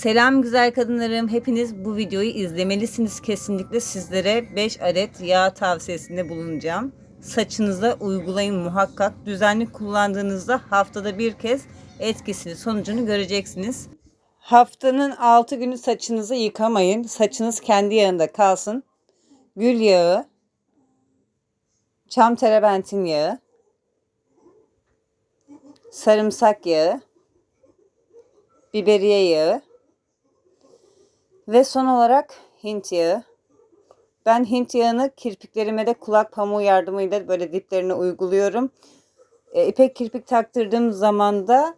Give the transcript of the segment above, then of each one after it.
Selam güzel kadınlarım. Hepiniz bu videoyu izlemelisiniz. Kesinlikle sizlere 5 adet yağ tavsiyesinde bulunacağım. Saçınıza uygulayın muhakkak. Düzenli kullandığınızda haftada bir kez etkisini, sonucunu göreceksiniz. Haftanın 6 günü saçınızı yıkamayın. Saçınız kendi yağında kalsın. Gül yağı, çam terebentin yağı, sarımsak yağı, biberiye yağı ve son olarak Hint yağı. Ben Hint yağını kirpiklerime de kulak pamuğu yardımıyla böyle diplerine uyguluyorum. E, ipek kirpik taktırdığım zaman da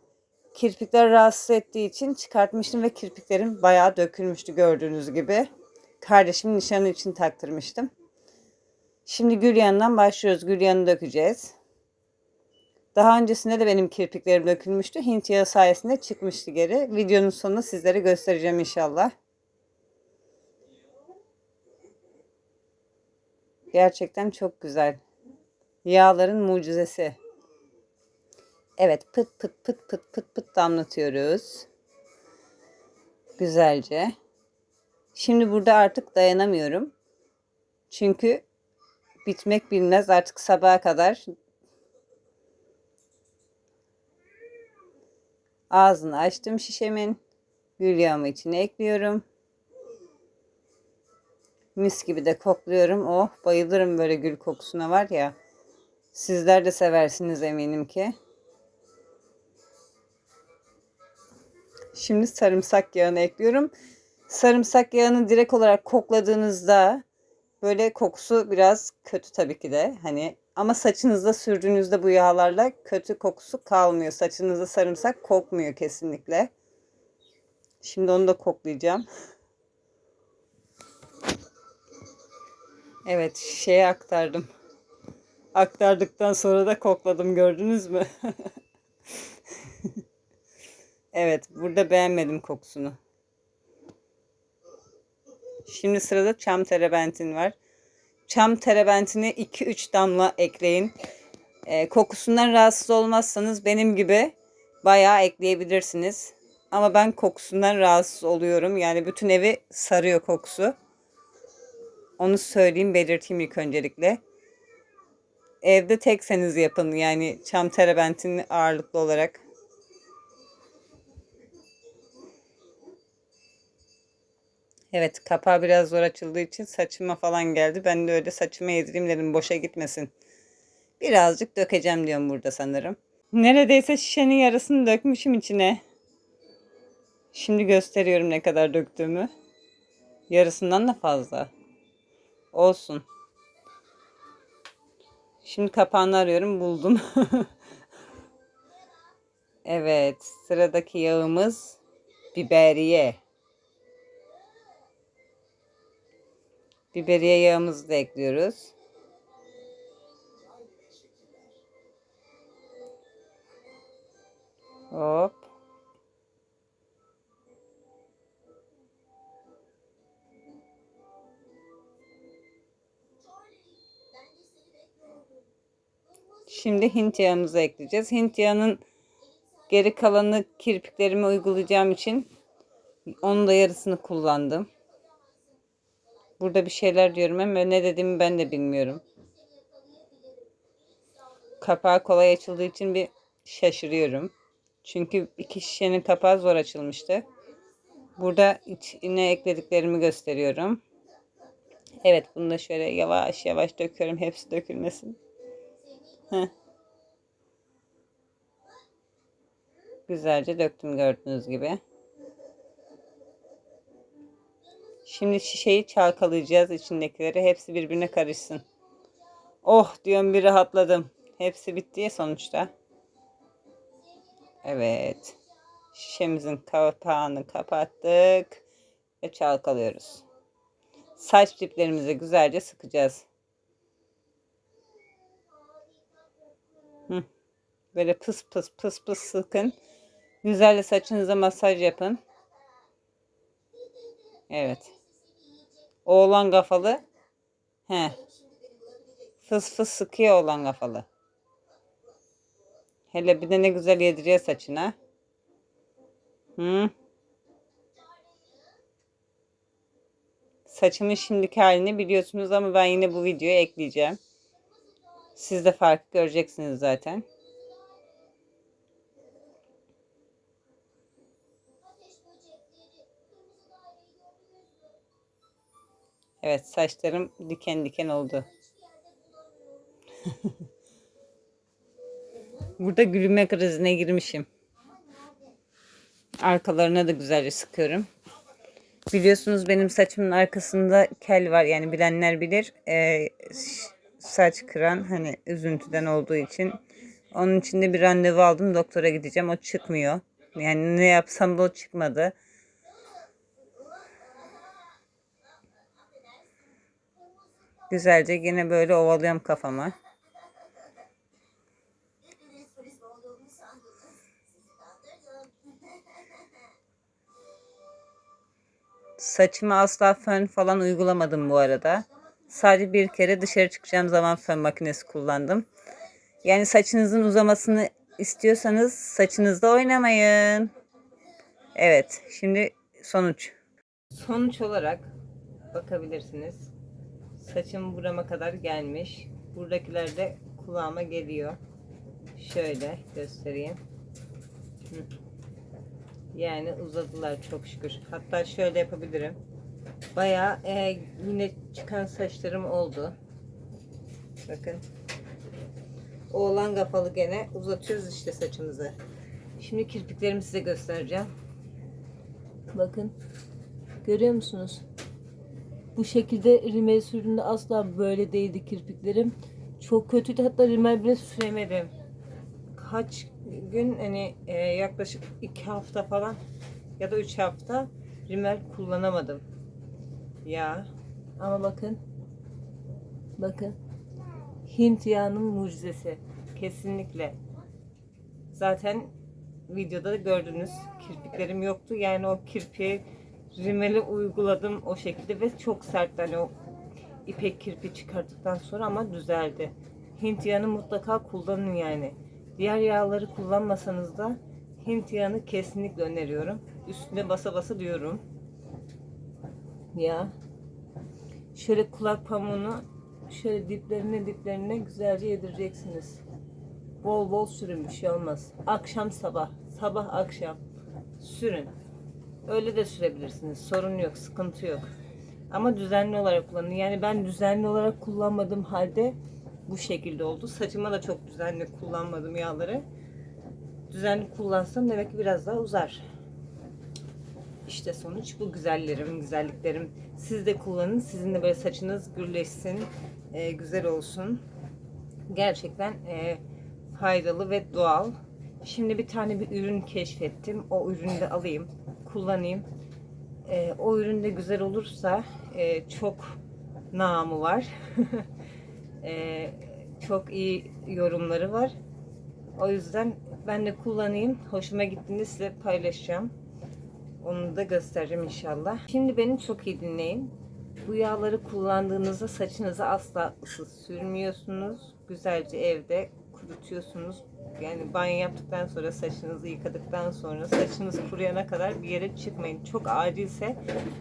kirpikler rahatsız ettiği için çıkartmıştım ve kirpiklerim bayağı dökülmüştü gördüğünüz gibi. Kardeşimin nişanı için taktırmıştım. Şimdi gül yağından başlıyoruz. Gül yağını dökeceğiz. Daha öncesinde de benim kirpiklerim dökülmüştü. Hint yağı sayesinde çıkmıştı geri. Videonun sonunda sizlere göstereceğim inşallah. Gerçekten çok güzel. Yağların mucizesi. Evet pıt pıt pıt pıt pıt pıt damlatıyoruz. Güzelce. Şimdi burada artık dayanamıyorum. Çünkü bitmek bilmez artık sabaha kadar Ağzını açtım şişemin. Gül yağımı içine ekliyorum. Mis gibi de kokluyorum. Oh bayılırım böyle gül kokusuna var ya. Sizler de seversiniz eminim ki. Şimdi sarımsak yağını ekliyorum. Sarımsak yağını direkt olarak kokladığınızda böyle kokusu biraz kötü tabii ki de. Hani ama saçınızda sürdüğünüzde bu yağlarla kötü kokusu kalmıyor. Saçınızda sarımsak kokmuyor kesinlikle. Şimdi onu da koklayacağım. Evet şeye aktardım. Aktardıktan sonra da kokladım gördünüz mü? evet burada beğenmedim kokusunu. Şimdi sırada çam terebentin var. Çam terebentini 2-3 damla ekleyin. E, kokusundan rahatsız olmazsanız benim gibi bayağı ekleyebilirsiniz. Ama ben kokusundan rahatsız oluyorum. Yani bütün evi sarıyor kokusu. Onu söyleyeyim, belirteyim ilk öncelikle. Evde tekseniz yapın. Yani çam terebentini ağırlıklı olarak. Evet kapağı biraz zor açıldığı için saçıma falan geldi. Ben de öyle saçıma yedireyim dedim boşa gitmesin. Birazcık dökeceğim diyorum burada sanırım. Neredeyse şişenin yarısını dökmüşüm içine. Şimdi gösteriyorum ne kadar döktüğümü. Yarısından da fazla. Olsun. Şimdi kapağını arıyorum buldum. evet sıradaki yağımız biberiye. Biberiye yağımızı da ekliyoruz. Hop. Şimdi Hint yağımızı ekleyeceğiz. Hint yağının geri kalanı kirpiklerime uygulayacağım için onun da yarısını kullandım. Burada bir şeyler diyorum ama ne dediğimi ben de bilmiyorum. Kapağı kolay açıldığı için bir şaşırıyorum. Çünkü iki şişenin kapağı zor açılmıştı. Burada içine eklediklerimi gösteriyorum. Evet bunu da şöyle yavaş yavaş döküyorum. Hepsi dökülmesin. Güzelce döktüm gördüğünüz gibi. Şimdi şişeyi çalkalayacağız içindekileri. Hepsi birbirine karışsın. Oh diyorum bir rahatladım. Hepsi bitti ya sonuçta. Evet. Şişemizin kapağını kapattık. Ve çalkalıyoruz. Saç diplerimizi güzelce sıkacağız. Böyle pıs pıs pıs pıs sıkın. Güzelce saçınıza masaj yapın. Evet. Oğlan kafalı. He. Fıs fıs sıkıyor oğlan kafalı. Hele bir de ne güzel yediriyor saçına. Hı. Saçımın şimdiki halini biliyorsunuz ama ben yine bu videoya ekleyeceğim. Siz de farkı göreceksiniz zaten. Evet saçlarım diken diken oldu. Burada gülme krizine girmişim. Arkalarına da güzelce sıkıyorum. Biliyorsunuz benim saçımın arkasında kel var. Yani bilenler bilir. Ee, saç kıran hani üzüntüden olduğu için. Onun için de bir randevu aldım. Doktora gideceğim. O çıkmıyor. Yani ne yapsam da o çıkmadı. Güzelce yine böyle ovalıyorum kafama. Saçıma asla fön falan uygulamadım bu arada. Sadece bir kere dışarı çıkacağım zaman fön makinesi kullandım. Yani saçınızın uzamasını istiyorsanız saçınızda oynamayın. Evet, şimdi sonuç. Sonuç olarak bakabilirsiniz. Saçım burama kadar gelmiş. Buradakiler de kulağıma geliyor. Şöyle göstereyim. Yani uzadılar çok şükür. Hatta şöyle yapabilirim. Bayağı e, yine çıkan saçlarım oldu. Bakın. Oğlan kapalı gene uzatıyoruz işte saçımızı. Şimdi kirpiklerimi size göstereceğim. Bakın. Görüyor musunuz? Bu şekilde rimel sürdüğümde asla böyle değildi kirpiklerim. Çok kötüydü. Hatta rimel bile süremedim. Kaç gün hani e, yaklaşık iki hafta falan ya da üç hafta rimel kullanamadım. Ya ama bakın bakın Hint yağının mucizesi kesinlikle. Zaten videoda da gördünüz kirpiklerim yoktu. Yani o kirpiği rimeli uyguladım o şekilde ve çok sert hani o ipek kirpi çıkarttıktan sonra ama düzeldi. Hint yağını mutlaka kullanın yani. Diğer yağları kullanmasanız da Hint yağını kesinlikle öneriyorum. Üstüne basa basa diyorum. Ya. Şöyle kulak pamuğunu şöyle diplerine diplerine güzelce yedireceksiniz. Bol bol sürün bir şey olmaz. Akşam sabah, sabah akşam sürün. Öyle de sürebilirsiniz. Sorun yok, sıkıntı yok. Ama düzenli olarak kullanın. Yani ben düzenli olarak kullanmadığım halde bu şekilde oldu. Saçıma da çok düzenli kullanmadım yağları. Düzenli kullansam demek ki biraz daha uzar. İşte sonuç bu güzellerim, güzelliklerim. Siz de kullanın. Sizin de böyle saçınız gürleşsin, e, güzel olsun. Gerçekten e, faydalı ve doğal. Şimdi bir tane bir ürün keşfettim. O ürünü de alayım, kullanayım. E, o ürün de güzel olursa e, çok namı var. e, çok iyi yorumları var. O yüzden ben de kullanayım. Hoşuma gittiğinde size paylaşacağım. Onu da göstereceğim inşallah. Şimdi beni çok iyi dinleyin. Bu yağları kullandığınızda saçınızı asla ısı sürmüyorsunuz. Güzelce evde kurutuyorsunuz. Yani banyo yaptıktan sonra saçınızı yıkadıktan sonra saçınız kuruyana kadar bir yere çıkmayın. Çok acilse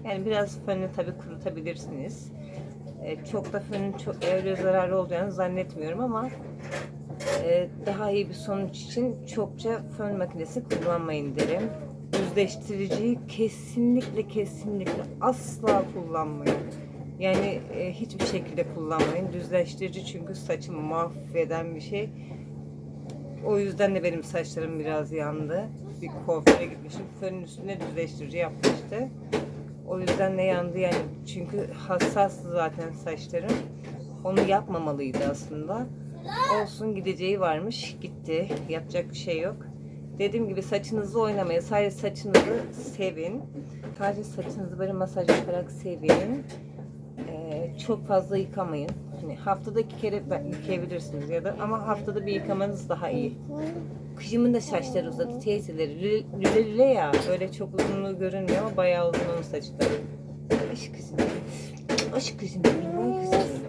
yani biraz fönü tabii kurutabilirsiniz. Ee, çok da fönün çok öyle zararlı olacağını zannetmiyorum ama e, daha iyi bir sonuç için çokça fön makinesi kullanmayın derim. Düzleştiriciyi kesinlikle kesinlikle asla kullanmayın. Yani e, hiçbir şekilde kullanmayın. Düzleştirici çünkü saçımı mahveden bir şey. O yüzden de benim saçlarım biraz yandı. Bir kuaföre gitmişim. Fönün üstüne düzleştirici yapmıştı. O yüzden de yandı yani. Çünkü hassastı zaten saçlarım. Onu yapmamalıydı aslında. Olsun gideceği varmış. Gitti. Yapacak bir şey yok. Dediğim gibi saçınızı oynamaya, sadece saçınızı sevin. Sadece saçınızı böyle masaj yaparak sevin. Ee, çok fazla yıkamayın. Hani haftada iki kere ben- yıkayabilirsiniz ya da ama haftada bir yıkamanız daha iyi. Kızımın da saçları uzadı teyzeleri. Lüle lüle, lüle ya. Böyle çok uzunluğu görünmüyor ama bayağı uzun onun da. Aşk kızım. Aşk kızım benim. Ay kızım.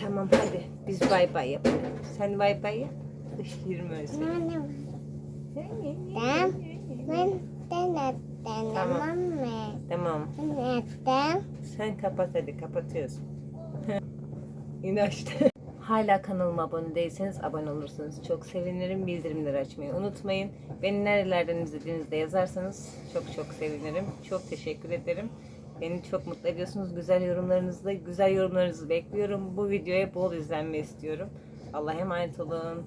Tamam hadi biz bay bay yapalım. Sen bay bay yap. Işırım öyle seni. Ben ben Tamam. ama Tamam. denedim. Sen kapat hadi kapatıyorsun. İnaçtı. Hala kanalıma abone değilseniz abone olursanız çok sevinirim. Bildirimleri açmayı unutmayın. Beni nerelerden izlediğinizi de yazarsanız çok çok sevinirim. Çok teşekkür ederim. Beni çok mutlu ediyorsunuz. Güzel yorumlarınızla, güzel yorumlarınızı bekliyorum. Bu videoya bol izlenme istiyorum. Allah'a emanet olun.